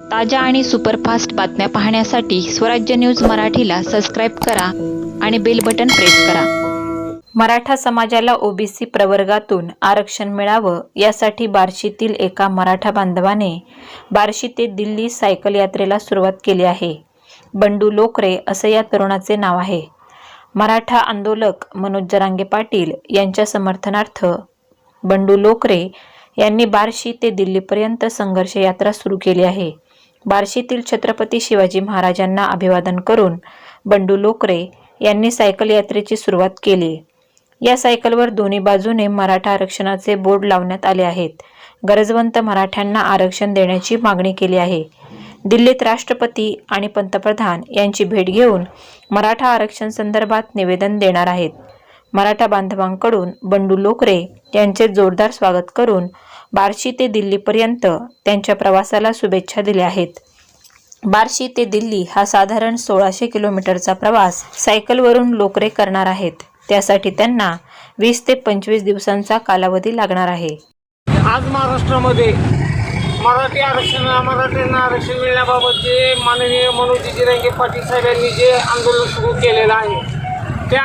ताज्या आणि सुपरफास्ट बातम्या पाहण्यासाठी स्वराज्य न्यूज मराठीला सबस्क्राईब करा आणि बेल बटन प्रेस करा. मराठा समाजाला ओबीसी प्रवर्गातून आरक्षण मिळावं यासाठी बार्शीतील एका मराठा बांधवाने बार्शी ते दिल्ली सायकल यात्रेला सुरुवात केली आहे. बंडू लोकरे असं या तरुणाचे नाव आहे. मराठा आंदोलक मनोज जरांगे पाटील यांच्या समर्थनार्थ बंडू लोकरे यांनी बार्शी ते दिल्लीपर्यंत संघर्ष यात्रा सुरू केली आहे. बार्शीतील छत्रपती शिवाजी महाराजांना अभिवादन करून बंडू लोकरे यांनी सायकल यात्रेची सुरुवात केली. या सायकलवर दोन्ही बाजूने मराठा आरक्षणाचे बोर्ड लावण्यात आले आहेत. गरजवंत मराठ्यांना आरक्षण देण्याची मागणी केली आहे. दिल्लीत राष्ट्रपती आणि पंतप्रधान यांची भेट घेऊन मराठा आरक्षण संदर्भात निवेदन देणार आहेत. मराठा बांधवांकडून बंडू लोकरे यांचे जोरदार स्वागत करून बार्शी ते दिल्लीपर्यंत त्यांच्या प्रवासाला शुभेच्छा दिल्या आहेत. बार्शी ते दिल्ली हा साधारण सोळाशे किलोमीटरचा प्रवास सायकलवरून लोकरे करणार आहेत. त्यासाठी त्यांना वीस ते पंचवीस दिवसांचा कालावधी लागणार आहे. आज महाराष्ट्रामध्ये मराठी आरक्षणाला मराठ्यांना आरक्षण मिळण्याबाबत जे माननीय मनोजी जिरंगे पाटील साहेब यांनी जे आंदोलन सुरू केलेलं आहे त्या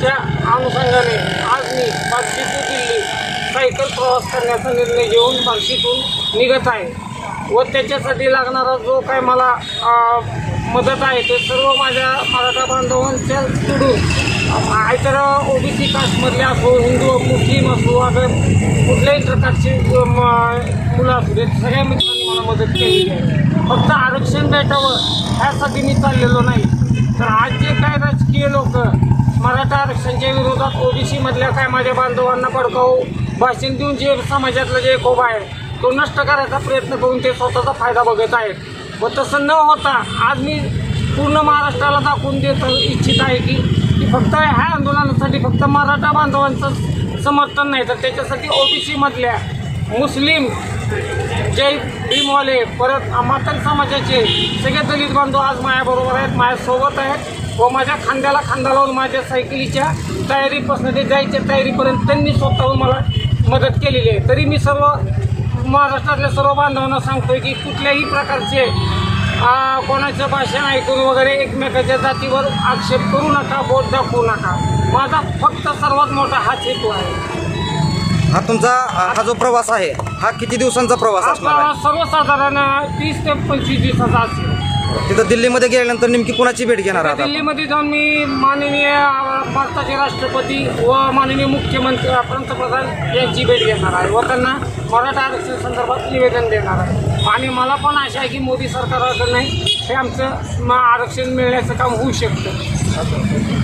त्या अनुषंगाने आज मी बार्शी टू दिल्ली सायकल प्रवास करण्याचा निर्णय घेऊन बार्शीतून निघत आहे. व त्याच्यासाठी लागणारा जो काय मला मदत आहे ते सर्व माझ्या मराठा बांधवांच्या सोडून बी ओबीसी कास्टमधले असो हिंदू मुस्लिम असो अगर कुठल्याही प्रकारचे मुलं असू देत सगळ्या मित्रांनी मला मदत केलेली आहे. फक्त आरक्षण भेटावं ह्यासाठी मी चाललेलो नाही. तर आज जे काय राजकीय लोक मराठा आरक्षणच्या विरोधात ओबीसीमधल्या काय माझ्या बांधवांना भडकावू भाषण देऊन जे समाजातलं जे कोबा आहे तो नष्ट करायचा प्रयत्न करून ते स्वतःचा फायदा बघत आहेत. व तसं न होता आज मी पूर्ण महाराष्ट्राला दाखवून देत इच्छित आहे की की फक्त ह्या आंदोलनासाठी फक्त मराठा बांधवांचं समर्थन नाही तर त्याच्यासाठी ओबीसीमधल्या मुस्लिम जय भीमवाले परत मातंग समाजाचे सगळे दलित बांधव आज माझ्याबरोबर आहेत माझ्यासोबत आहेत. व माझ्या खांद्याला खांदा लावून माझ्या सायकलीच्या तयारीपासून ते जायच्या तयारीपर्यंत त्यांनी स्वतःहून मला मदत केलेली आहे. तरी मी सर्व महाराष्ट्रातल्या सर्व बांधवांना सांगतोय की कुठल्याही प्रकारचे कोणाचं भाषण ऐकून वगैरे एकमेकाच्या जातीवर आक्षेप करू नका बोट दाखवू नका. माझा फक्त सर्वात मोठा हाच हेतू आहे. हा तुमचा हा. जो प्रवास आहे हा किती दिवसांचा प्रवास हा असणार आहे? सर्वसाधारण तीस ते पंचवीस दिवसाचा असेल. तिथं दिल्लीमध्ये गेल्यानंतर नेमकी कुणाची भेट घेणार आहात आपण? दिल्लीमध्ये जाऊन मी माननीय भारताचे राष्ट्रपती व माननीय मुख्यमंत्री पंतप्रधान यांची भेट घेणार आहे व त्यांना मराठा आरक्षण संदर्भात निवेदन देणार आहे आणि मला पण आशा आहे की मोदी सरकारकडे नाही हे आमचं म- आरक्षण मिळण्याचं काम होऊ शकतं